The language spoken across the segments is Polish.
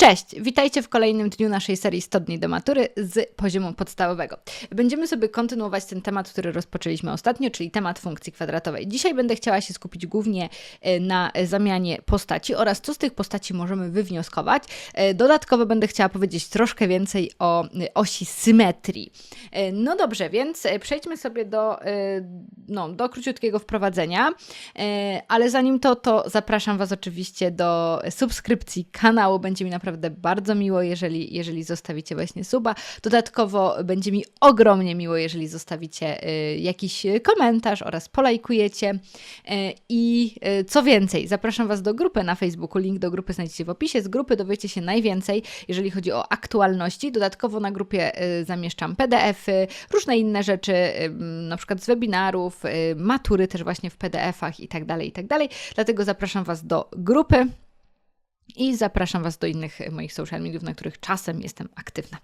Cześć, witajcie w kolejnym dniu naszej serii 100 dni do matury z poziomu podstawowego. Będziemy sobie kontynuować ten temat, który rozpoczęliśmy ostatnio, czyli temat funkcji kwadratowej. Dzisiaj będę chciała się skupić głównie e, na zamianie postaci oraz co z tych postaci możemy wywnioskować. E, Dodatkowo będę chciała powiedzieć troszkę więcej o e, osi symetrii. No dobrze, więc przejdźmy sobie do, no, do króciutkiego wprowadzenia, ale zanim to, to zapraszam Was oczywiście do subskrypcji kanału. Będzie mi naprawdę bardzo miło, jeżeli, jeżeli zostawicie właśnie suba. Dodatkowo będzie mi ogromnie miło, jeżeli zostawicie e, jakiś komentarz oraz polajkujecie. E, I e, co więcej, zapraszam Was do grupy na Facebooku. Link do grupy znajdziecie w opisie. Z grupy dowiecie się najwięcej, jeżeli chodzi o aktualności. Dodatkowo na grupie zamieszczam PDF-y, różne inne rzeczy, na przykład z webinarów, matury też właśnie w PDF-ach i tak dalej, i tak dalej. Dlatego zapraszam Was do grupy. I zapraszam Was do innych e, moich social mediów, na których czasem jestem aktywna.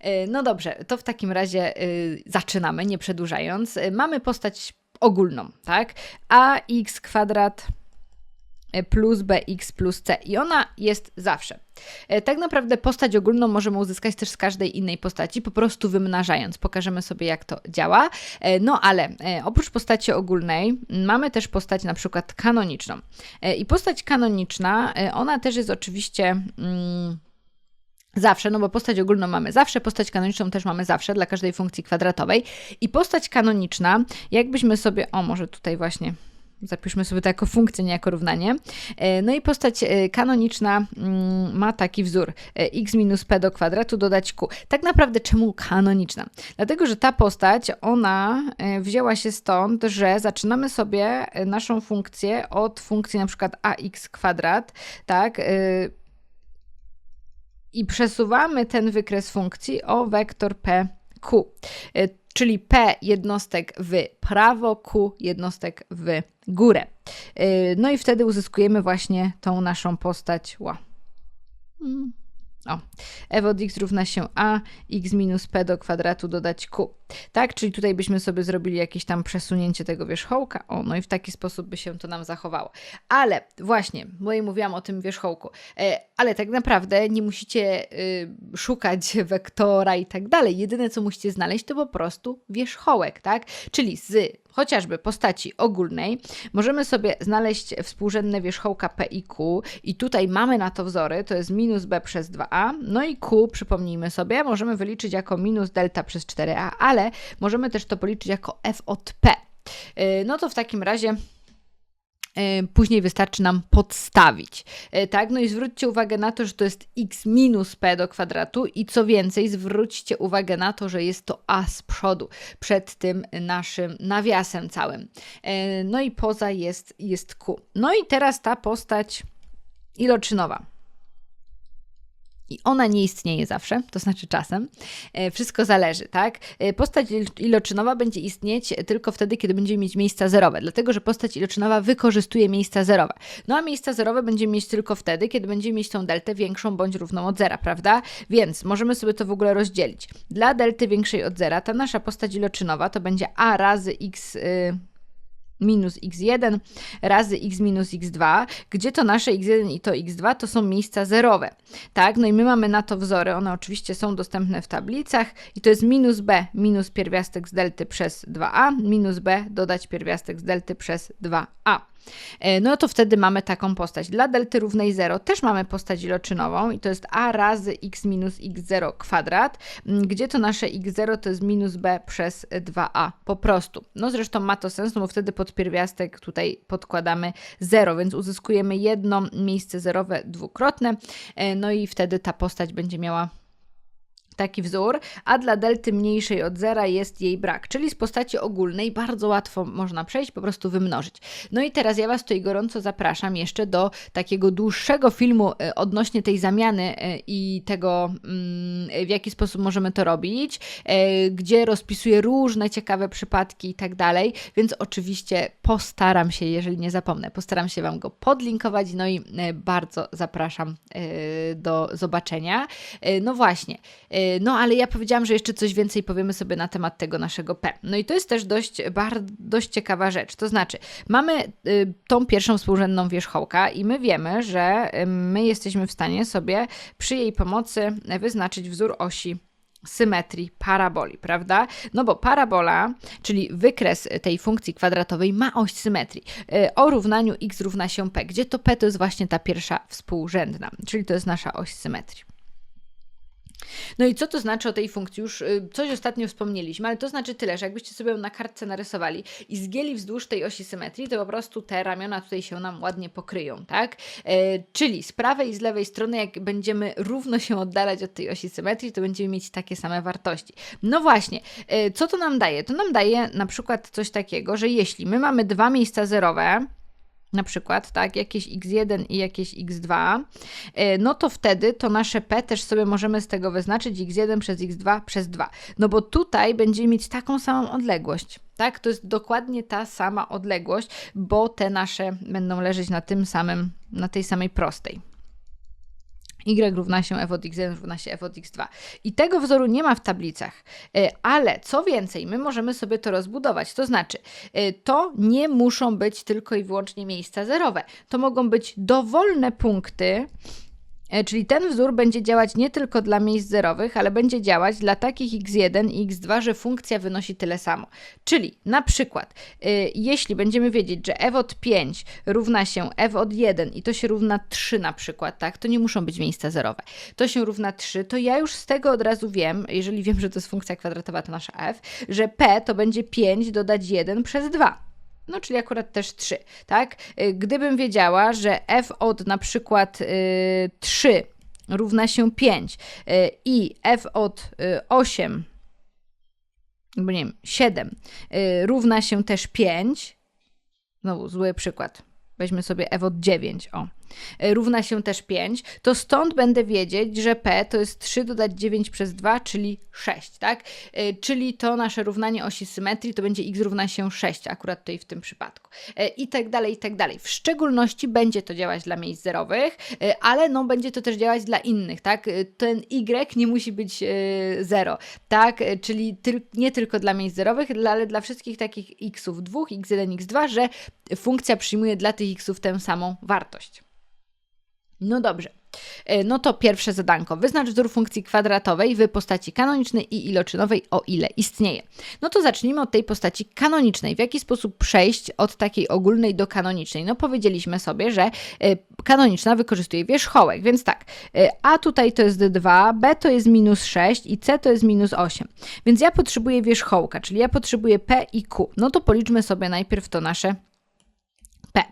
E, No dobrze, to w takim razie e, zaczynamy, nie przedłużając. Mamy postać ogólną, tak? ax kwadrat plus bx plus c i ona jest zawsze. E, Tak naprawdę postać ogólną możemy uzyskać też z każdej innej postaci, po prostu wymnażając. Pokażemy sobie, jak to działa. E, No ale e, oprócz postaci ogólnej mamy też postać na przykład kanoniczną. E, I postać kanoniczna, e, ona też jest oczywiście. Mm, Zawsze, no bo postać ogólną mamy zawsze, postać kanoniczną też mamy zawsze dla każdej funkcji kwadratowej. I postać kanoniczna, jakbyśmy sobie, o może tutaj właśnie zapiszmy sobie to jako funkcję, nie jako równanie. E, No i postać e, kanoniczna mm, ma taki wzór e, x minus p do kwadratu dodać q. Tak naprawdę czemu kanoniczna? Dlatego, że ta postać, ona wzięła się stąd, że zaczynamy sobie naszą funkcję od funkcji na przykład ax kwadrat, tak, i przesuwamy ten wykres funkcji o wektor pq, czyli p jednostek w prawo, q jednostek w górę. Y, No i wtedy uzyskujemy właśnie tą naszą postać. Ła. Mm. O, f od x równa się a, x minus p do kwadratu dodać q. Tak, czyli tutaj byśmy sobie zrobili jakieś tam przesunięcie tego wierzchołka. O, no i w taki sposób by się to nam zachowało. Ale właśnie, bo ja mówiłam o tym wierzchołku, e, ale tak naprawdę nie musicie y, szukać wektora i tak dalej. Jedyne, co musicie znaleźć, to po prostu wierzchołek, tak? Czyli z chociażby postaci ogólnej możemy sobie znaleźć współrzędne wierzchołka p i q i tutaj mamy na to wzory, to jest minus b przez 2a, no i q, przypomnijmy sobie, możemy wyliczyć jako minus delta przez 4a, ale możemy też to policzyć jako f od p. Y, No to w takim razie e, później wystarczy nam podstawić. E, Tak, no i zwróćcie uwagę na to, że to jest x minus p do kwadratu i co więcej, zwróćcie uwagę na to, że jest to a z przodu, przed tym naszym nawiasem całym. No i poza jest, jest q. No i teraz ta postać iloczynowa. I ona nie istnieje zawsze, to znaczy czasem. E, Wszystko zależy, tak? E, Postać il- iloczynowa będzie istnieć tylko wtedy, kiedy będzie mieć miejsca zerowe, dlatego że postać iloczynowa wykorzystuje miejsca zerowe. No a miejsca zerowe będzie mieć tylko wtedy, kiedy będzie mieć tą deltę większą bądź równą od zera, prawda? Więc możemy sobie to w ogóle rozdzielić. Dla delty większej od zera ta nasza postać iloczynowa to będzie a razy x. y, minus x1 razy x minus x2, gdzie to nasze x1 i to x2 to są miejsca zerowe. Tak, no i my mamy na to wzory, one oczywiście są dostępne w tablicach i to jest minus b minus pierwiastek z delty przez 2a, minus b dodać pierwiastek z delty przez 2a. E, No to wtedy mamy taką postać. Dla delty równej 0 też mamy postać iloczynową i to jest a razy x minus x0 kwadrat, gdzie to nasze x0 to jest minus b przez 2a po prostu. No zresztą ma to sens, no bo wtedy pod pierwiastek tutaj podkładamy 0, więc uzyskujemy jedno miejsce zerowe dwukrotne, e, no i wtedy ta postać będzie miała taki wzór, a dla delty mniejszej od zera jest jej brak, czyli z postaci ogólnej bardzo łatwo można przejść, po prostu wymnożyć. No i teraz ja Was tutaj gorąco zapraszam jeszcze do takiego dłuższego filmu e, odnośnie tej zamiany e, i tego, mm, w jaki sposób możemy to robić, e, gdzie rozpisuję różne ciekawe przypadki i tak dalej, więc oczywiście postaram się, jeżeli nie zapomnę, postaram się Wam go podlinkować, no i bardzo zapraszam do zobaczenia. No właśnie, No ale ja powiedziałam, że jeszcze coś więcej powiemy sobie na temat tego naszego P. No i to jest też dość, bardzo, dość ciekawa rzecz. To znaczy, mamy y, tą pierwszą współrzędną wierzchołka i my wiemy, że my jesteśmy w stanie sobie przy jej pomocy wyznaczyć wzór osi symetrii paraboli, prawda? No bo parabola, czyli wykres tej funkcji kwadratowej ma oś symetrii y, o równaniu x równa się p, gdzie to p to jest właśnie ta pierwsza współrzędna, czyli to jest nasza oś symetrii. No i co to znaczy o tej funkcji? Już y, coś ostatnio wspomnieliśmy, ale to znaczy tyle, że jakbyście sobie na kartce narysowali i zgięli wzdłuż tej osi symetrii, to po prostu te ramiona tutaj się nam ładnie pokryją, tak? E, czyli z prawej i z lewej strony, jak będziemy równo się oddalać od tej osi symetrii, to będziemy mieć takie same wartości. No właśnie, e, co to nam daje? To nam daje na przykład coś takiego, że jeśli my mamy dwa miejsca zerowe, na przykład, tak, jakieś x1 i jakieś x2, e, no to wtedy to nasze p też sobie możemy z tego wyznaczyć x1 przez x2 przez 2. No bo tutaj będziemy mieć taką samą odległość. Tak, to jest dokładnie ta sama odległość, bo te nasze będą leżeć na tym samym, na tej samej prostej y równa się f od x1 równa się f od x2. I tego wzoru nie ma w tablicach, e, ale co więcej, my możemy sobie to rozbudować. To znaczy, e, to nie muszą być tylko i wyłącznie miejsca zerowe. To mogą być dowolne punkty, czyli ten wzór będzie działać nie tylko dla miejsc zerowych, ale będzie działać dla takich x1 i x2, że funkcja wynosi tyle samo. Czyli na przykład, yy, jeśli będziemy wiedzieć, że f od 5 równa się f od 1 i to się równa 3 na przykład, tak, to nie muszą być miejsca zerowe. To się równa 3, to ja już z tego od razu wiem, jeżeli wiem, że to jest funkcja kwadratowa, to nasza f, że p to będzie 5 dodać 1 przez 2 no czyli akurat też 3, tak? Y, gdybym wiedziała, że f od na przykład y, 3 równa się 5 y, i f od y, 8, bo nie wiem, 7 y, równa się też 5, znowu zły przykład, weźmy sobie f od 9, o, równa się też 5, to stąd będę wiedzieć, że p to jest 3 dodać 9 przez 2, czyli 6, tak? E, czyli to nasze równanie osi symetrii to będzie x równa się 6, akurat tutaj w tym przypadku. E, I tak dalej, i tak dalej. W szczególności będzie to działać dla miejsc zerowych, ale no będzie to też działać dla innych, tak? Ten y nie musi być 0, tak? Czyli nie tylko dla miejsc zerowych, ale dla wszystkich takich xów 2, x1, x2, że funkcja przyjmuje dla tych xów tę samą wartość. No dobrze. E, no to pierwsze zadanko. Wyznacz wzór funkcji kwadratowej w postaci kanonicznej i iloczynowej, o ile istnieje. No to zacznijmy od tej postaci kanonicznej. W jaki sposób przejść od takiej ogólnej do kanonicznej? No powiedzieliśmy sobie, że e, kanoniczna wykorzystuje wierzchołek, więc tak, e, a tutaj to jest 2, b to jest minus 6 i c to jest minus 8. Więc ja potrzebuję wierzchołka, czyli ja potrzebuję p i q. No to policzmy sobie najpierw to nasze P.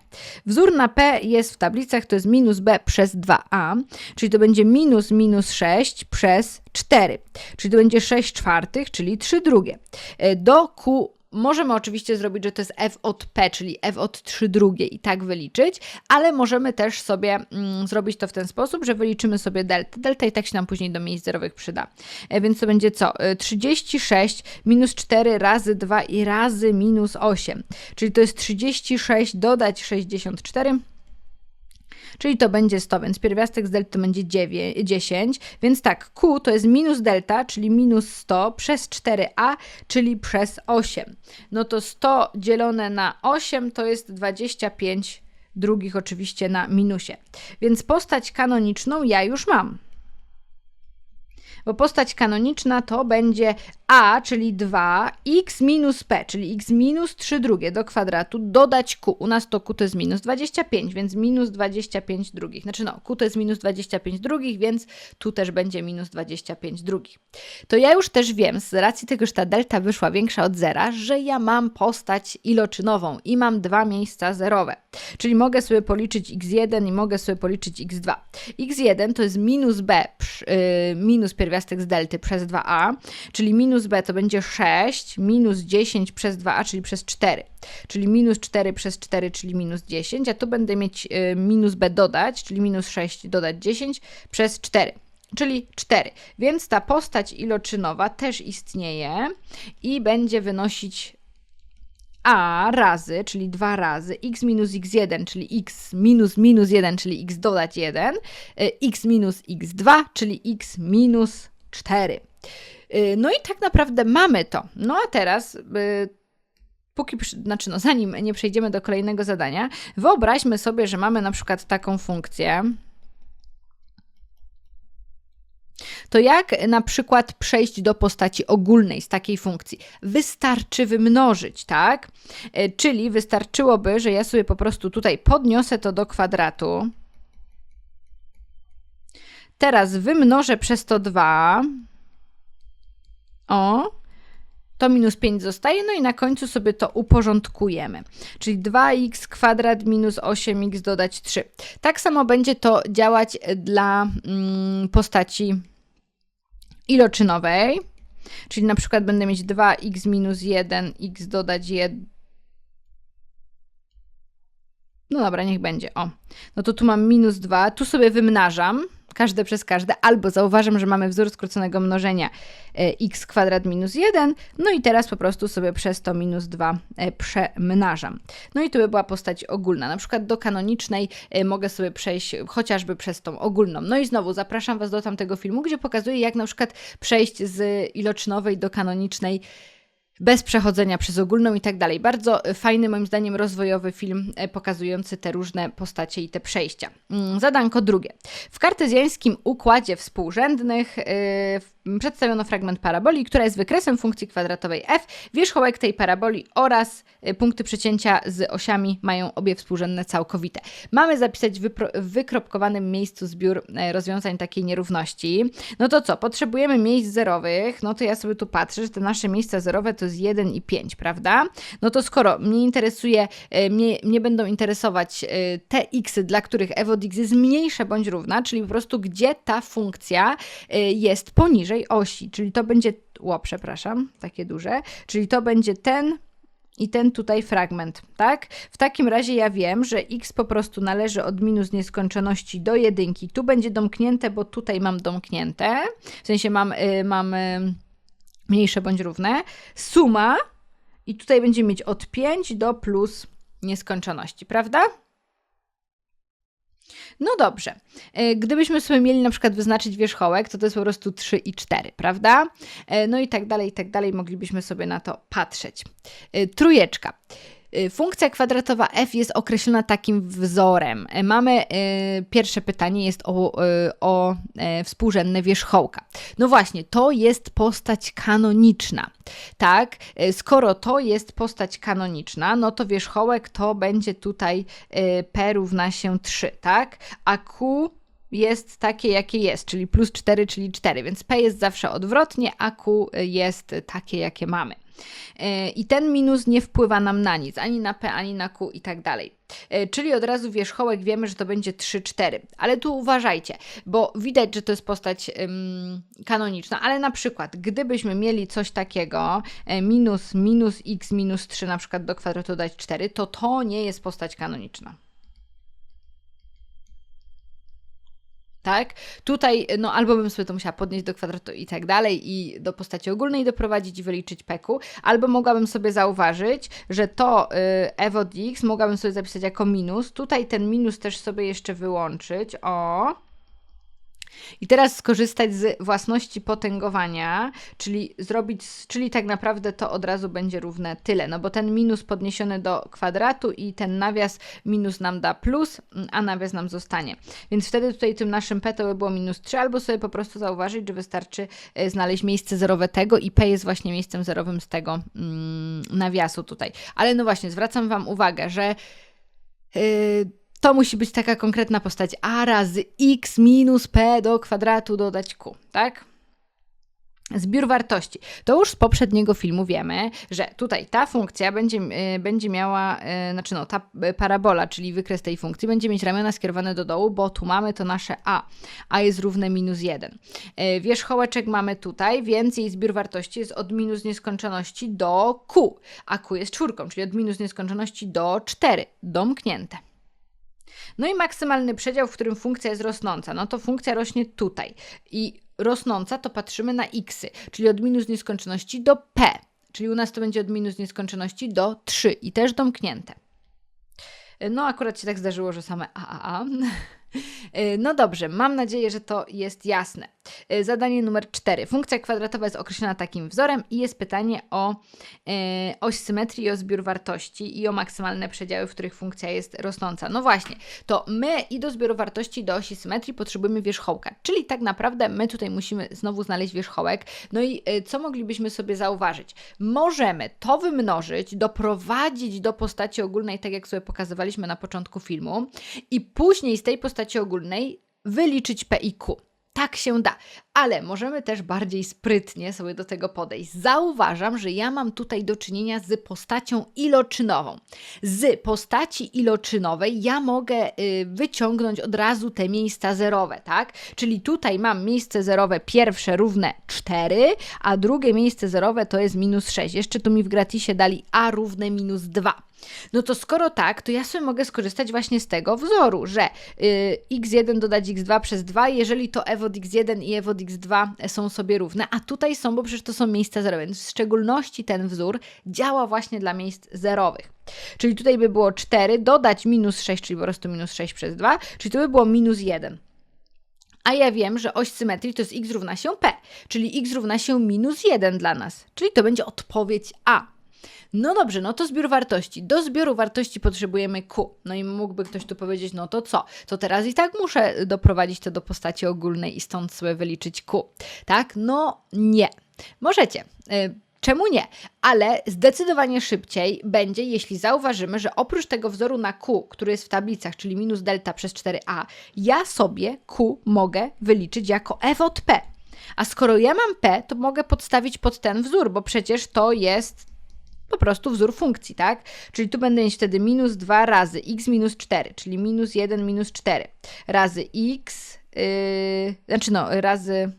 Wzór na P jest w tablicach, to jest minus B przez 2A, czyli to będzie minus minus 6 przez 4, czyli to będzie 6 czwartych, czyli 3 drugie. E, do Q Możemy oczywiście zrobić, że to jest f od p, czyli f od 3 drugie i tak wyliczyć, ale możemy też sobie mm, zrobić to w ten sposób, że wyliczymy sobie delta. Delta i tak się nam później do miejsc zerowych przyda. E, więc to będzie co? 36 e, minus 4 razy 2 i razy minus 8, czyli to jest 36 dodać 64 czyli to będzie 100, więc pierwiastek z delty to będzie 9, 10, więc tak, Q to jest minus delta, czyli minus 100 przez 4a, czyli przez 8. No to 100 dzielone na 8 to jest 25 drugich oczywiście na minusie. Więc postać kanoniczną ja już mam bo postać kanoniczna to będzie a, czyli 2, x minus p, czyli x minus 3 drugie do kwadratu, dodać q. U nas to q to jest minus 25, więc minus 25 drugich. Znaczy no, q to jest minus 25 drugich, więc tu też będzie minus 25 drugich. To ja już też wiem, z racji tego, że ta delta wyszła większa od zera, że ja mam postać iloczynową i mam dwa miejsca zerowe. Czyli mogę sobie policzyć x1 i mogę sobie policzyć x2. x1 to jest minus b, yy, minus pierwiastek z delty przez 2a, czyli minus minus b to będzie 6, minus 10 przez 2a, czyli przez 4. Czyli minus 4 przez 4, czyli minus 10, a tu będę mieć y, minus b dodać, czyli minus 6 dodać 10 przez 4 czyli 4. Więc ta postać iloczynowa też istnieje i będzie wynosić a razy, czyli 2 razy x minus x1, czyli x minus minus 1, czyli x dodać 1, y, x minus x2, czyli x minus 4. Y, no i tak naprawdę mamy to. No a teraz y, póki, znaczy no, zanim nie przejdziemy do kolejnego zadania, wyobraźmy sobie, że mamy na przykład taką funkcję. To jak na przykład przejść do postaci ogólnej z takiej funkcji? Wystarczy wymnożyć, tak? E, czyli wystarczyłoby, że ja sobie po prostu tutaj podniosę to do kwadratu. Teraz wymnożę przez to 2. O, to minus 5 zostaje, no i na końcu sobie to uporządkujemy. Czyli 2x kwadrat minus 8x dodać 3. Tak samo będzie to działać dla mm, postaci iloczynowej. Czyli na przykład będę mieć 2x minus 1, x dodać 1. No dobra, niech będzie. O, no to tu mam minus 2, tu sobie wymnażam każde przez każde, albo zauważam, że mamy wzór skróconego mnożenia e, x kwadrat minus 1, no i teraz po prostu sobie przez to minus 2 e, przemnażam. No i to by była postać ogólna. Na przykład do kanonicznej e, mogę sobie przejść chociażby przez tą ogólną. No i znowu zapraszam Was do tamtego filmu, gdzie pokazuję, jak na przykład przejść z ilocznowej do kanonicznej bez przechodzenia przez ogólną i tak dalej. Bardzo fajny, moim zdaniem, rozwojowy film e, pokazujący te różne postacie i te przejścia. Mm, zadanko drugie. W kartezjańskim układzie współrzędnych yy, przedstawiono fragment paraboli, która jest wykresem funkcji kwadratowej f. Wierzchołek tej paraboli oraz yy, punkty przecięcia z osiami mają obie współrzędne całkowite. Mamy zapisać w wykropkowanym miejscu zbiór yy, rozwiązań takiej nierówności. No to co? Potrzebujemy miejsc zerowych. No to ja sobie tu patrzę, że te nasze miejsca zerowe to jest 1 i 5, prawda? No to skoro mnie interesuje, e, mnie, mnie będą interesować te x, dla których f od x jest mniejsze bądź równa, czyli po prostu gdzie ta funkcja jest poniżej osi, czyli to będzie, ło, przepraszam, takie duże, czyli to będzie ten i ten tutaj fragment, tak? W takim razie ja wiem, że x po prostu należy od minus nieskończoności do jedynki. Tu będzie domknięte, bo tutaj mam domknięte. W sensie mam, y, mam y, mniejsze bądź równe, suma i tutaj będziemy mieć od 5 do plus nieskończoności, prawda? No dobrze. E, gdybyśmy sobie mieli na przykład wyznaczyć wierzchołek, to to jest po prostu 3 i 4, prawda? E, no i tak dalej, i tak dalej, moglibyśmy sobie na to patrzeć. E, trójeczka. Y, funkcja kwadratowa f jest określona takim wzorem. Y, mamy y, pierwsze pytanie jest o, o współrzędne wierzchołka. No właśnie, to jest postać kanoniczna. Tak, skoro to jest postać kanoniczna, no to wierzchołek to będzie tutaj p równa się 3, tak? A q jest takie, jakie jest, czyli plus 4, czyli 4, więc P jest zawsze odwrotnie, a Q jest takie, jakie mamy. E, I ten minus nie wpływa nam na nic, ani na P, ani na Q i tak dalej. E, czyli od razu wierzchołek wiemy, że to będzie 3-4. Ale tu uważajcie, bo widać, że to jest postać ym, kanoniczna, ale na przykład, gdybyśmy mieli coś takiego, e, minus, minus x minus 3 na przykład do kwadratu dać 4, to to nie jest postać kanoniczna. Tak? Tutaj, no albo bym sobie to musiała podnieść do kwadratu i tak dalej i do postaci ogólnej doprowadzić i wyliczyć peku, albo mogłabym sobie zauważyć, że to y, x mogłabym sobie zapisać jako minus, tutaj ten minus też sobie jeszcze wyłączyć, o, i teraz skorzystać z własności potęgowania, czyli zrobić, czyli tak naprawdę to od razu będzie równe tyle, no bo ten minus podniesiony do kwadratu i ten nawias minus nam da plus, a nawias nam zostanie. Więc wtedy tutaj tym naszym p to by było minus 3, albo sobie po prostu zauważyć, że wystarczy e, znaleźć miejsce zerowe tego i p jest właśnie miejscem zerowym z tego mm, nawiasu tutaj. Ale no właśnie, zwracam Wam uwagę, że yy, to musi być taka konkretna postać a razy x minus p do kwadratu dodać q, tak? Zbiór wartości. To już z poprzedniego filmu wiemy, że tutaj ta funkcja będzie, y, będzie miała, y, znaczy no, ta parabola, czyli wykres tej funkcji, będzie mieć ramiona skierowane do dołu, bo tu mamy to nasze a. a jest równe minus 1. Y, wierzchołeczek mamy tutaj, więc jej zbiór wartości jest od minus nieskończoności do q, a q jest czwórką, czyli od minus nieskończoności do 4, domknięte. No i maksymalny przedział, w którym funkcja jest rosnąca. No to funkcja rośnie tutaj. I rosnąca to patrzymy na xy, czyli od minus nieskończoności do p. Czyli u nas to będzie od minus nieskończoności do 3 i też domknięte. No akurat się tak zdarzyło, że same a, a, a. Y, No dobrze, mam nadzieję, że to jest jasne. Y, Zadanie numer 4. Funkcja kwadratowa jest określona takim wzorem i jest pytanie o e, oś symetrii o zbiór wartości i o maksymalne przedziały, w których funkcja jest rosnąca. No właśnie, to my i do zbioru wartości, do osi symetrii potrzebujemy wierzchołka, czyli tak naprawdę my tutaj musimy znowu znaleźć wierzchołek. No i e, co moglibyśmy sobie zauważyć? Możemy to wymnożyć, doprowadzić do postaci ogólnej, tak jak sobie pokazywaliśmy na początku filmu, i później z tej postaci ogólnej wyliczyć P i Q. Tak się da, ale możemy też bardziej sprytnie sobie do tego podejść. Zauważam, że ja mam tutaj do czynienia z postacią iloczynową. Z postaci iloczynowej ja mogę y, wyciągnąć od razu te miejsca zerowe, tak? Czyli tutaj mam miejsce zerowe pierwsze równe 4, a drugie miejsce zerowe to jest minus 6. Jeszcze tu mi w gratisie dali a równe minus 2. No to skoro tak, to ja sobie mogę skorzystać właśnie z tego wzoru, że y, x1 dodać x2 przez 2, jeżeli to f od x1 i f od x2 są sobie równe, a tutaj są, bo przecież to są miejsca zerowe, więc w szczególności ten wzór działa właśnie dla miejsc zerowych. Czyli tutaj by było 4, dodać minus 6, czyli po prostu minus 6 przez 2, czyli to by było minus 1. A ja wiem, że oś symetrii to jest x równa się p, czyli x równa się minus 1 dla nas, czyli to będzie odpowiedź A. No dobrze, no to zbiór wartości. Do zbioru wartości potrzebujemy Q. No i mógłby ktoś tu powiedzieć, no to co? To teraz i tak muszę doprowadzić to do postaci ogólnej i stąd sobie wyliczyć Q. Tak? No nie. Możecie. Y, Czemu nie? Ale zdecydowanie szybciej będzie, jeśli zauważymy, że oprócz tego wzoru na Q, który jest w tablicach, czyli minus delta przez 4a, ja sobie Q mogę wyliczyć jako f od p. A skoro ja mam p, to mogę podstawić pod ten wzór, bo przecież to jest po prostu wzór funkcji, tak? Czyli tu będę mieć wtedy minus 2 razy x minus 4, czyli minus 1 minus 4 razy x, yy, znaczy no, razy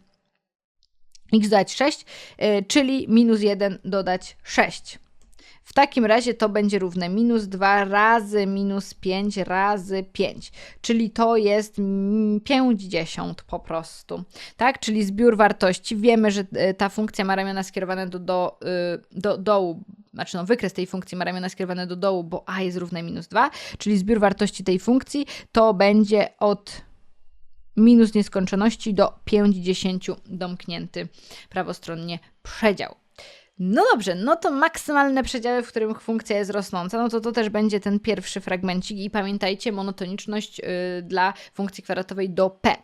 x dodać 6, yy, czyli minus 1 dodać 6. W takim razie to będzie równe minus 2 razy minus 5 razy 5, czyli to jest mm, 50 po prostu, tak? Czyli zbiór wartości. Wiemy, że y, ta funkcja ma ramiona skierowane do, do, y, do dołu, znaczy no, wykres tej funkcji ma ramiona skierowane do dołu, bo a jest równe minus 2, czyli zbiór wartości tej funkcji to będzie od minus nieskończoności do 50 domknięty prawostronnie przedział. No dobrze, no to maksymalne przedziały, w którym funkcja jest rosnąca, no to to też będzie ten pierwszy fragmencik i pamiętajcie monotoniczność y, dla funkcji kwadratowej do p.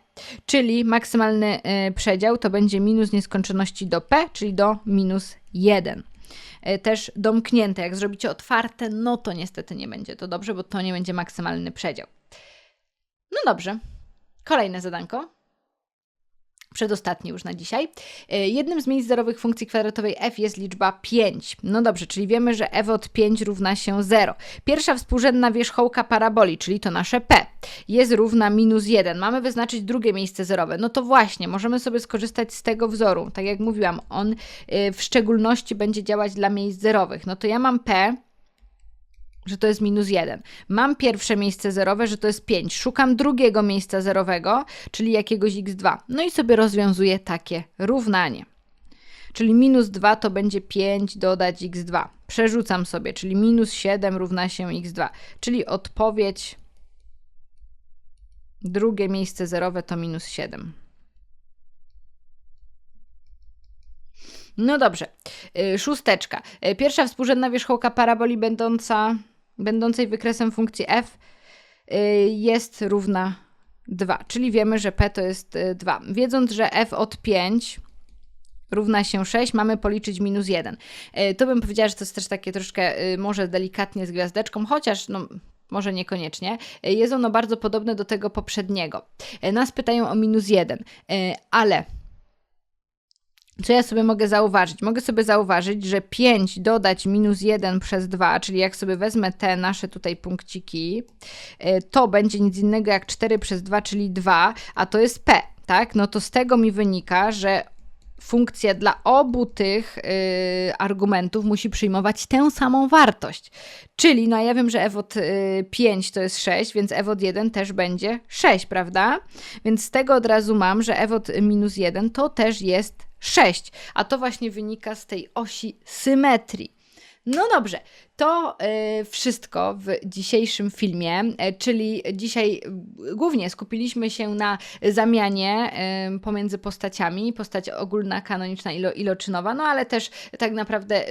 Czyli maksymalny y, przedział to będzie minus nieskończoności do p, czyli do minus 1 y, też domknięte. Jak zrobicie otwarte, no to niestety nie będzie to dobrze, bo to nie będzie maksymalny przedział. No dobrze. Kolejne zadanko. Przedostatni już na dzisiaj. Y, Jednym z miejsc zerowych funkcji kwadratowej f jest liczba 5. No dobrze, czyli wiemy, że f od 5 równa się 0. Pierwsza współrzędna wierzchołka paraboli, czyli to nasze p, jest równa minus 1. Mamy wyznaczyć drugie miejsce zerowe. No to właśnie, możemy sobie skorzystać z tego wzoru. Tak jak mówiłam, on y, w szczególności będzie działać dla miejsc zerowych. No to ja mam p, że to jest minus 1. Mam pierwsze miejsce zerowe, że to jest 5. Szukam drugiego miejsca zerowego, czyli jakiegoś x2. No i sobie rozwiązuję takie równanie. Czyli minus 2 to będzie 5 dodać x2. Przerzucam sobie, czyli minus 7 równa się x2. Czyli odpowiedź, drugie miejsce zerowe to minus 7. No dobrze. Y, Szósteczka. Y, Pierwsza współrzędna wierzchołka paraboli będąca, będącej wykresem funkcji f y, jest równa 2, czyli wiemy, że p to jest y, 2. Wiedząc, że f od 5 równa się 6, mamy policzyć minus 1. Y, To bym powiedziała, że to jest też takie troszkę y, może delikatnie z gwiazdeczką, chociaż no, może niekoniecznie. Y, Jest ono bardzo podobne do tego poprzedniego. Y, Nas pytają o minus 1, y, ale co ja sobie mogę zauważyć? Mogę sobie zauważyć, że 5 dodać minus 1 przez 2, czyli jak sobie wezmę te nasze tutaj punkciki, y, to będzie nic innego jak 4 przez 2, czyli 2, a to jest p, tak? No to z tego mi wynika, że funkcja dla obu tych y, argumentów musi przyjmować tę samą wartość. Czyli, no ja wiem, że f od y, 5 to jest 6, więc f od 1 też będzie 6, prawda? Więc z tego od razu mam, że f od minus 1 to też jest 6, a to właśnie wynika z tej osi symetrii. No dobrze, to e, wszystko w dzisiejszym filmie, e, czyli dzisiaj e, głównie skupiliśmy się na zamianie e, pomiędzy postaciami, postać ogólna, kanoniczna, ilo, iloczynowa, no ale też tak naprawdę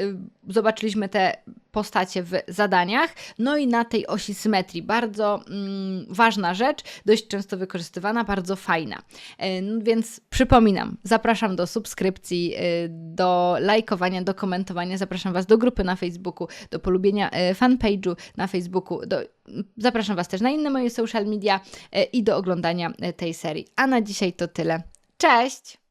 zobaczyliśmy te postacie w zadaniach, no i na tej osi symetrii. Bardzo mm, ważna rzecz, dość często wykorzystywana, bardzo fajna. E, no Więc przypominam, zapraszam do subskrypcji, do lajkowania, do komentowania, zapraszam Was do grupy na Facebooku, do polubienia e, fanpage'u na Facebooku, do, zapraszam Was też na inne moje social media e, i do oglądania e, tej serii. A na dzisiaj to tyle. Cześć!